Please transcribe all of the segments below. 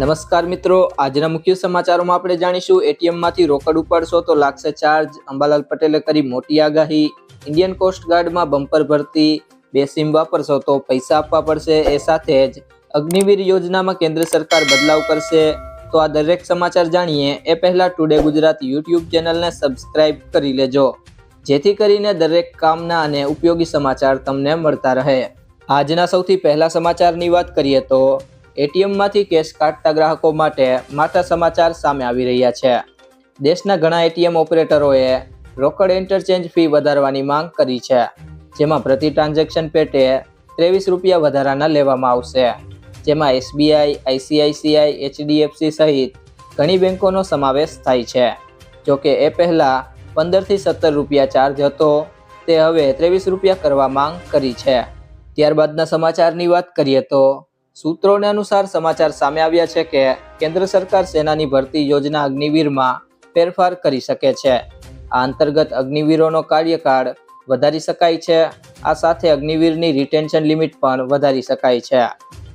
નમસ્કાર મિત્રો. આજના મુખ્ય સમાચારોમાં આપણે જાણીશું એટીએમમાંથી રોકડ ઉપાડશો તો લાગશે ચાર્જ અંબાલાલ પટેલે કરી મોટી આગાહી. ઇન્ડિયન કોસ્ટ ગાર્ડમાં બમ્પર ભરતી. બે સિમ વાપરશો તો પૈસા આપવા પડશે એ સાથે જ. અગ્નિવીર યોજનામાં કેન્દ્ર સરકાર બદલાવ કરશે. તો આ દરેક સમાચાર જાણીએ. એ પહેલા ટુડે ગુજરાત યુટ્યુબ ચેનલને સબસ્ક્રાઇબ કરી લેજો. જેથી કરીને દરેક કામના અને ઉપયોગી સમાચાર તમને મળતા રહે. આજના સૌથી પહેલા સમાચારની વાત કરીએ તો એટીએમમાંથી કેશ કાઢતા ગ્રાહકો માટે માટા સમાચાર સામે આવી રહ્યા છે. દેશના ઘણા એટીએમ ઓપરેટરોએ રોકડ ઇન્ટરચેન્જ ફી વધારવાની માંગ કરી છે, જેમાં પ્રતિ ટ્રાન્ઝેક્શન પેટે ત્રેવીસ રૂપિયા વધારાના લેવામાં આવશે. જેમાં એસબીઆઈ, આઈસીઆઈસીઆઈ, એચડીએફસી સહિત ઘણી બેંકોનો સમાવેશ થાય છે. જોકે એ પહેલાં પંદરથી સત્તર રૂપિયા ચાર્જ હતો, તે હવે ત્રેવીસ રૂપિયા કરવા માંગ કરી છે. ત્યારબાદના સમાચારની વાત કરીએ તો સૂત્રોને અનુસાર સમાચાર સામે આવ્યા છે કે કેન્દ્ર સરકાર સેનાની ભરતી યોજના અગ્નિવીરમાં ફેરફાર કરી શકે છે. આ અંતર્ગત અગ્નિવીરોનો કાર્યકાળ વધારી શકાય છે. આ સાથે અગ્નિવીરની રિટેન્શન લિમિટ પણ વધારી શકાય છે.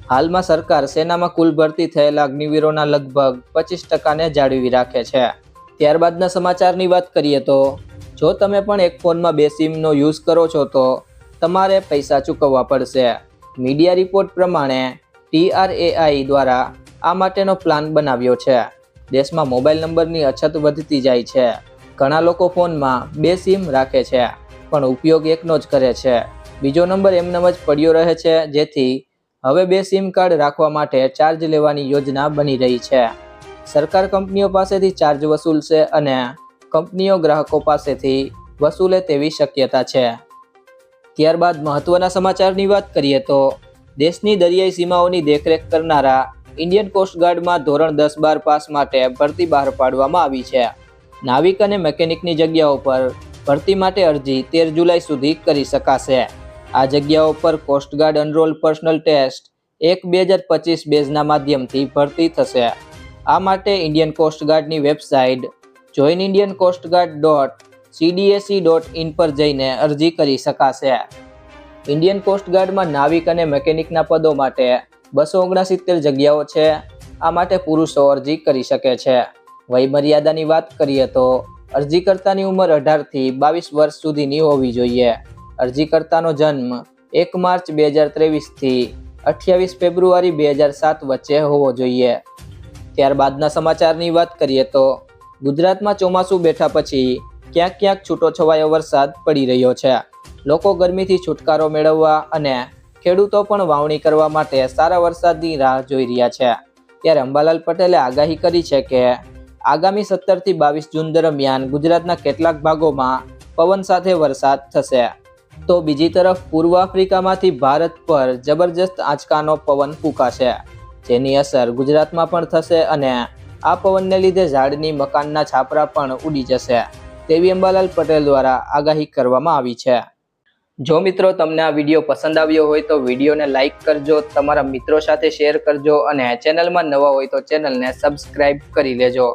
હાલમાં સરકાર સેનામાં કુલ ભરતી થયેલા અગ્નિવીરોના લગભગ પચીસ ટકાને જાળવી રાખે છે. ત્યારબાદના સમાચારની વાત કરીએ તો, જો તમે પણ એક ફોનમાં બે સિમનો યુઝ કરો છો તો તમારે પૈસા ચૂકવવા પડશે. મીડિયા રિપોર્ટ પ્રમાણે ટીઆરએઆઈ દ્વારા આ માટેનો પ્લાન બનાવ્યો છે. દેશમાં મોબાઈલ નંબરની અછત વધતી જાય છે. ઘણા લોકો ફોનમાં બે સિમ રાખે છે, પણ ઉપયોગ એકનો જ કરે છે. બીજો નંબર એમનેમ જ પડ્યો રહે છે, જેથી હવે બે સિમ કાર્ડ રાખવા માટે ચાર્જ લેવાની યોજના બની રહી છે. સરકાર કંપનીઓ પાસેથી ચાર્જ વસૂલશે અને કંપનીઓ ગ્રાહકો પાસેથી વસૂલે તેવી શક્યતા છે. ત્યારબાદ મહત્વના સમાચારની વાત કરીએ તો દેશની દરિયાઈ સીમાઓની દેખરેખ કરનારા ઇન્ડિયન કોસ્ટગાર્ડમાં ધોરણ દસ બાર પાસ માટે ભરતી બહાર પાડવામાં આવી છે. નાવિક અને મેકેનિકની જગ્યાઓ પર ભરતી માટે અરજી તેર જુલાઈ સુધી કરી શકાશે. આ જગ્યાઓ પર કોસ્ટગાર્ડ અનરોલ પર્સનલ ટેસ્ટ એક બે હજાર પચીસ બેઝના માધ્યમથી ભરતી થશે. આ માટે Indian કોસ્ટગાર્ડની website join Indian coastguard dot CDAC dot in પર જઈને અરજી કરી શકાશે. ઇન્ડિયન કોસ્ટગાર્ડમાં નાવિક અને મેકેનિકના પદો માટે બસો ઓગણસિત્તેર જગ્યાઓ છે. આ માટે પુરુષો અરજી કરી શકે છે. વયમર્યાદાની વાત કરીએ તો અરજીકર્તાની ઉંમર અઢારથી બાવીસ વર્ષ સુધીની હોવી જોઈએ. અરજીકર્તાનો જન્મ એક માર્ચ બે હજાર ત્રેવીસથી અઠ્યાવીસ ફેબ્રુઆરી બે હજાર સાત વચ્ચે હોવો જોઈએ. ત્યારબાદના સમાચારની વાત કરીએ તો ગુજરાતમાં ચોમાસું બેઠા પછી ક્યાંક ક્યાંક છૂટો છવાયો વરસાદ પડી રહ્યો છે. લોકો ગરમીથી છુટકારો મેળવવા અને ખેડૂતો પણ વાવણી કરવા માટે સારા વરસાદની રાહ જોઈ રહ્યા છે. ત્યારે અંબાલાલ પટેલે આગાહી કરી છે કે, આગામી સત્તરથી બાવીસ જૂન દરમિયાન ગુજરાતના કેટલાક ભાગોમાં પવન સાથે વરસાદ થશે. તો બીજી તરફ પૂર્વ આફ્રિકામાંથી ભારત પર જબરજસ્ત આંચકાનો પવન ફૂંકાશે. જેની અસર ગુજરાતમાં પણ થશે અને આ પવનને લીધે ઝાડની મકાનના છાપરા પણ ઉડી જશે. તેવી અંબાલાલ પટેલ દ્વારા આગાહી કરવામાં આવી છે. જો મિત્રો તમને આ વીડિયો પસંદ આવ્યો હોય તો વિડીયોને લાઇક કરજો, તમારા મિત્રો સાથે શેર કરજો અને ચેનલમાં નવા હોય તો ચેનલને સબસ્ક્રાઈબ કરી લેજો.